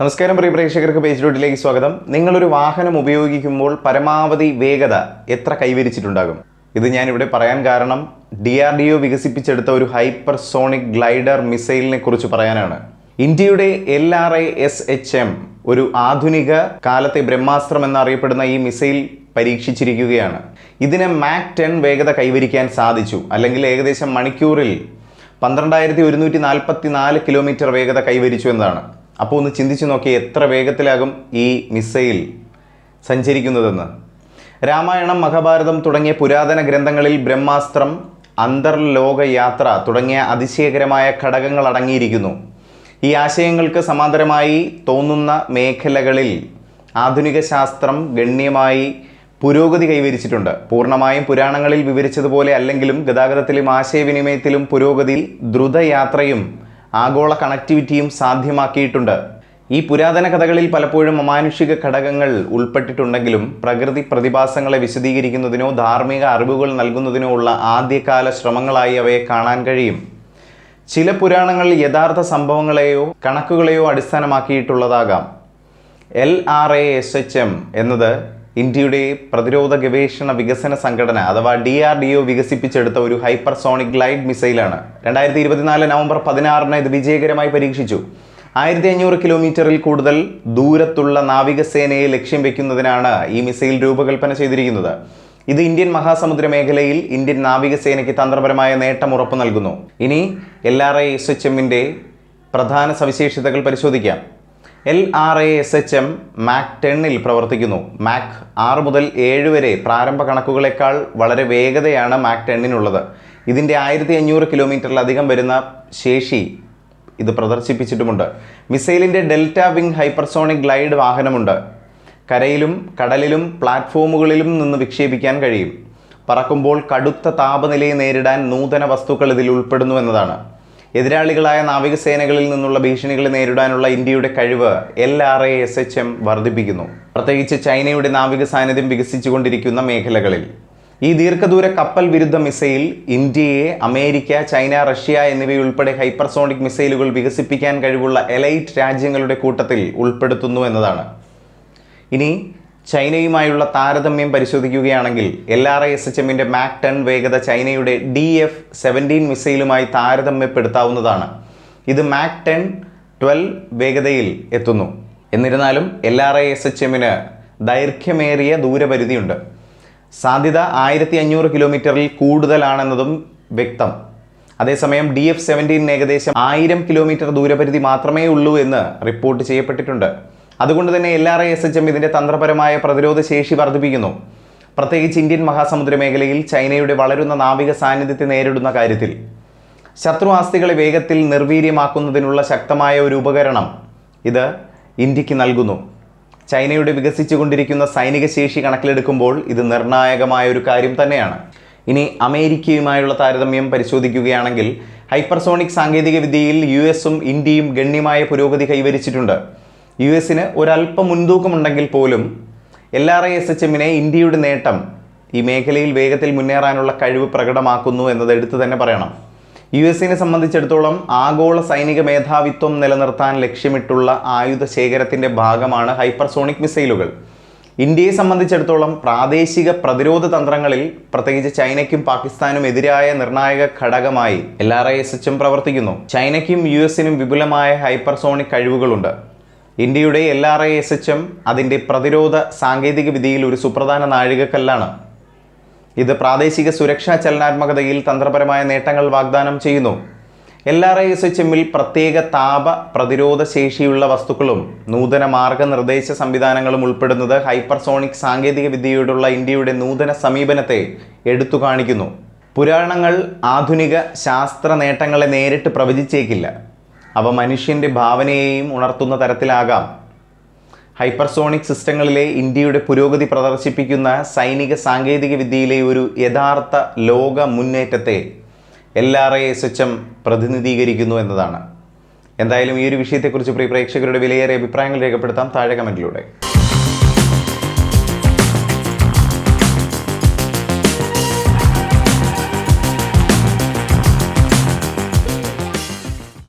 നമസ്കാരം പ്രിയ പ്രേക്ഷകർക്ക് പേജ് ഡോട്ടിലേക്ക് സ്വാഗതം. നിങ്ങളൊരു വാഹനം ഉപയോഗിക്കുമ്പോൾ പരമാവധി വേഗത എത്ര കൈവരിച്ചിട്ടുണ്ടാകും? ഇത് ഞാനിവിടെ പറയാൻ കാരണം ഡി ആർ ഡി ഒ വികസിപ്പിച്ചെടുത്ത ഒരു ഹൈപ്പർ സോണിക് ഗ്ലൈഡർ മിസൈലിനെ കുറിച്ച് പറയാനാണ്. ഇന്ത്യയുടെ L R I S H M ഒരു ആധുനിക കാലത്തെ ബ്രഹ്മാസ്ത്രം എന്നറിയപ്പെടുന്ന ഈ മിസൈൽ പരീക്ഷിച്ചിരിക്കുകയാണ്. ഇതിന് മാക് ടെൻ വേഗത കൈവരിക്കാൻ സാധിച്ചു. അല്ലെങ്കിൽ ഏകദേശം മണിക്കൂറിൽ പന്ത്രണ്ടായിരത്തി ഒരുന്നൂറ്റി നാൽപ്പത്തി നാല് കിലോമീറ്റർ വേഗത കൈവരിച്ചു എന്നതാണ്. അപ്പോൾ ഒന്ന് ചിന്തിച്ചു നോക്കി എത്ര വേഗത്തിലാകും ഈ മിസൈൽ സഞ്ചരിക്കുന്നതെന്ന്. രാമായണം മഹാഭാരതം തുടങ്ങിയ പുരാതന ഗ്രന്ഥങ്ങളിൽ ബ്രഹ്മാസ്ത്രം അന്തർലോക യാത്ര തുടങ്ങിയ അതിശയകരമായ ഘടകങ്ങൾ അടങ്ങിയിരിക്കുന്നു. ഈ ആശയങ്ങൾക്ക് സമാന്തരമായി തോന്നുന്ന മേഖലകളിൽ ആധുനിക ശാസ്ത്രം ഗണ്യമായി പുരോഗതി കൈവരിച്ചിട്ടുണ്ട്. പൂർണമായും പുരാണങ്ങളിൽ വിവരിച്ചതുപോലെ അല്ലെങ്കിലും ഗതാഗതത്തിലും ആശയവിനിമയത്തിലും പുരോഗതി ദ്രുതയാത്രയും ആഗോള കണക്ടിവിറ്റിയും സാധ്യമാക്കിയിട്ടുണ്ട്. ഈ പുരാതന കഥകളിൽ പലപ്പോഴും അമാനുഷിക ഘടകങ്ങൾ ഉൾപ്പെട്ടിട്ടുണ്ടെങ്കിലും പ്രകൃതി പ്രതിഭാസങ്ങളെ വിശദീകരിക്കുന്നതിനോ ധാർമ്മിക അറിവുകൾ നൽകുന്നതിനോ ഉള്ള ആദ്യകാല ശ്രമങ്ങളായി അവയെ കാണാൻ കഴിയും. ചില പുരാണങ്ങൾ യഥാർത്ഥ സംഭവങ്ങളെയോ കണക്കുകളെയോ അടിസ്ഥാനമാക്കിയിട്ടുള്ളതാകാം. L R A S H M എന്നത് ഇന്ത്യയുടെ പ്രതിരോധ ഗവേഷണ വികസന സംഘടന അഥവാ ഡി ആർ ഡി ഒ വികസിപ്പിച്ചെടുത്ത ഒരു ഹൈപ്പർസോണിക് ഗ്ലൈഡ് മിസൈലാണ്. രണ്ടായിരത്തി ഇരുപത്തിനാല് നവംബർ പതിനാറിന് ഇത് വിജയകരമായി പരീക്ഷിച്ചു. ആയിരത്തി അഞ്ഞൂറ് കിലോമീറ്ററിൽ കൂടുതൽ ദൂരത്തുള്ള നാവികസേനയെ ലക്ഷ്യം വെക്കുന്നതിനാണ് ഈ മിസൈൽ രൂപകൽപ്പന ചെയ്തിരിക്കുന്നത്. ഇത് ഇന്ത്യൻ മഹാസമുദ്ര മേഖലയിൽ ഇന്ത്യൻ നാവികസേനയ്ക്ക് തന്ത്രപരമായ നേട്ടം ഉറപ്പു നൽകുന്നു ഇനി L R I S H എമ്മിന്റെ പ്രധാന സവിശേഷതകൾ പരിശോധിക്കാം. L R A S H M Mach ടെന്നിൽ പ്രവർത്തിക്കുന്നു. മാക് ആറ് മുതൽ ഏഴ് വരെ പ്രാരംഭ കണക്കുകളേക്കാൾ വളരെ വേഗതയാണ് മാക് ടെന്നിനുള്ളത്. ഇതിന്റെ ആയിരത്തി അഞ്ഞൂറ് കിലോമീറ്ററിലധികം വരുന്ന ശേഷി ഇത് പ്രദർശിപ്പിച്ചിട്ടുമുണ്ട്. മിസൈലിന്റെ ഡെൽറ്റ വിങ് ഹൈപ്പർസോണിക് ഗ്ലൈഡ് വാഹനമുണ്ട്. കരയിലും കടലിലും പ്ലാറ്റ്ഫോമുകളിലും നിന്ന് വിക്ഷേപിക്കാൻ കഴിയും. പറക്കുമ്പോൾ കടുത്ത താപനിലയെ നേരിടാൻ നൂതന വസ്തുക്കൾ ഇതിൽ ഉൾപ്പെടുന്നു എന്നതാണ്. എതിരാളികളായ നാവികസേനകളിൽ നിന്നുള്ള ഭീഷണികളെ നേരിടാനുള്ള ഇന്ത്യയുടെ കഴിവ് L R A S H M വർദ്ധിപ്പിക്കുന്നു. പ്രത്യേകിച്ച് ചൈനയുടെ നാവിക സാന്നിധ്യം വികസിച്ചുകൊണ്ടിരിക്കുന്ന മേഖലകളിൽ. ഈ ദീർഘദൂര കപ്പൽ വിരുദ്ധ മിസൈൽ ഇന്ത്യയെ അമേരിക്ക ചൈന റഷ്യ എന്നിവയുൾപ്പെടെ ഹൈപ്പർസോണിക് മിസൈലുകൾ വികസിപ്പിക്കാൻ കഴിവുള്ള എലൈറ്റ് രാജ്യങ്ങളുടെ കൂട്ടത്തിൽ ഉൾപ്പെടുത്തുന്നു എന്നതാണ്. ഇനി ചൈനയുമായുള്ള താരതമ്യം പരിശോധിക്കുകയാണെങ്കിൽ L R I S H എമ്മിന്റെ മാക് ടെൻ വേഗത ചൈനയുടെ ഡി എഫ് സെവന്റീൻ മിസൈലുമായി താരതമ്യപ്പെടുത്താവുന്നതാണ്. ഇത് മാക് ടെൻ ട്വൽവ് വേഗതയിൽ എത്തുന്നു. എന്നിരുന്നാലും L R I S H എമ്മിന് ദൈർഘ്യമേറിയ ദൂരപരിധിയുണ്ട്. സാധ്യത ആയിരത്തി അഞ്ഞൂറ് കിലോമീറ്ററിൽ കൂടുതലാണെന്നതും വ്യക്തം. അതേസമയം ഡി എഫ് സെവന്റീൻ ഏകദേശം ആയിരം കിലോമീറ്റർ ദൂരപരിധി മാത്രമേ ഉള്ളൂ എന്ന് റിപ്പോർട്ട് ചെയ്യപ്പെട്ടിട്ടുണ്ട്. അതുകൊണ്ട് തന്നെ L R I S H M ഇതിന്റെ തന്ത്രപരമായ പ്രതിരോധ ശേഷി വർദ്ധിപ്പിക്കുന്നു. പ്രത്യേകിച്ച് ഇന്ത്യൻ മഹാസമുദ്ര മേഖലയിൽ ചൈനയുടെ വളരുന്ന നാവിക സാന്നിധ്യത്തെ നേരിടുന്ന കാര്യത്തിൽ. ശത്രു ആസ്തികളെ വേഗത്തിൽ നിർവീര്യമാക്കുന്നതിനുള്ള ശക്തമായ ഒരു ഉപകരണം ഇത് ഇന്ത്യയ്ക്ക് നൽകുന്നു. ചൈനയുടെ വികസിച്ചുകൊണ്ടിരിക്കുന്ന സൈനിക ശേഷി കണക്കിലെടുക്കുമ്പോൾ ഇത് നിർണായകമായ ഒരു കാര്യം തന്നെയാണ്. ഇനി അമേരിക്കയുമായുള്ള താരതമ്യം പരിശോധിക്കുകയാണെങ്കിൽ ഹൈപ്പർസോണിക് സാങ്കേതിക വിദ്യയിൽ യു എസും ഇന്ത്യയും ഗണ്യമായ പുരോഗതി കൈവരിച്ചിട്ടുണ്ട്. യു എസിന് ഒരല്പം മുൻതൂക്കമുണ്ടെങ്കിൽ പോലും L R I S H എമ്മിനെ ഇന്ത്യയുടെ നേട്ടം ഈ മേഖലയിൽ വേഗത്തിൽ മുന്നേറാനുള്ള കഴിവ് പ്രകടമാക്കുന്നു എന്നത് എടുത്തു തന്നെ പറയണം. യു എസിനെ സംബന്ധിച്ചിടത്തോളം ആഗോള സൈനിക മേധാവിത്വം നിലനിർത്താൻ ലക്ഷ്യമിട്ടുള്ള ആയുധ ശേഖരത്തിന്റെ ഭാഗമാണ് ഹൈപ്പർസോണിക് മിസൈലുകൾ. ഇന്ത്യയെ സംബന്ധിച്ചിടത്തോളം പ്രാദേശിക പ്രതിരോധ തന്ത്രങ്ങളിൽ പ്രത്യേകിച്ച് ചൈനയ്ക്കും പാകിസ്ഥാനും എതിരായ നിർണായക ഘടകമായി എൽ ആർ ഐ എസ് എച്ചും പ്രവർത്തിക്കുന്നു. ചൈനയ്ക്കും യു എസിനും വിപുലമായ ഹൈപ്പർസോണിക് കഴിവുകളുണ്ട്. ഇന്ത്യയുടെ L R I S H M അതിന്റെ പ്രതിരോധ സാങ്കേതിക വിദ്യയിൽ ഒരു സുപ്രധാന നാഴികക്കല്ലാണ്. ഇത് പ്രാദേശിക സുരക്ഷാ ചലനാത്മകതയിൽ തന്ത്രപരമായ നേട്ടങ്ങൾ വാഗ്ദാനം ചെയ്യുന്നു. L R I S H എമ്മിൽ പ്രത്യേക താപ പ്രതിരോധ ശേഷിയുള്ള വസ്തുക്കളും നൂതന മാർഗനിർദ്ദേശ സംവിധാനങ്ങളും ഉൾപ്പെടുന്നത് ഹൈപ്പർസോണിക് സാങ്കേതിക വിദ്യയോടുള്ള ഇന്ത്യയുടെ നൂതന സമീപനത്തെ എടുത്തു കാണിക്കുന്നു. പുരാണങ്ങൾ ആധുനിക ശാസ്ത്ര നേട്ടങ്ങളെ നേരിട്ട് പ്രവചിച്ചേക്കില്ല. അവ മനുഷ്യന്റെ ഭാവനയെയും ഉണർത്തുന്ന തരത്തിലാകാം. ഹൈപ്പർസോണിക് സിസ്റ്റങ്ങളിലെ ഇന്ത്യയുടെ പുരോഗതി പ്രദർശിപ്പിക്കുന്ന സൈനിക സാങ്കേതിക വിദ്യയിലെ ഒരു യഥാർത്ഥ ലോക മുന്നേറ്റത്തെ L R I S H M പ്രതിനിധീകരിക്കുന്നു എന്നതാണ്. എന്തായാലും ഈ ഒരു വിഷയത്തെക്കുറിച്ച് പ്രിയ പ്രേക്ഷകരുടെ വിലയേറിയ അഭിപ്രായങ്ങൾ രേഖപ്പെടുത്താം. താഴെ കമന്റിലൂടെ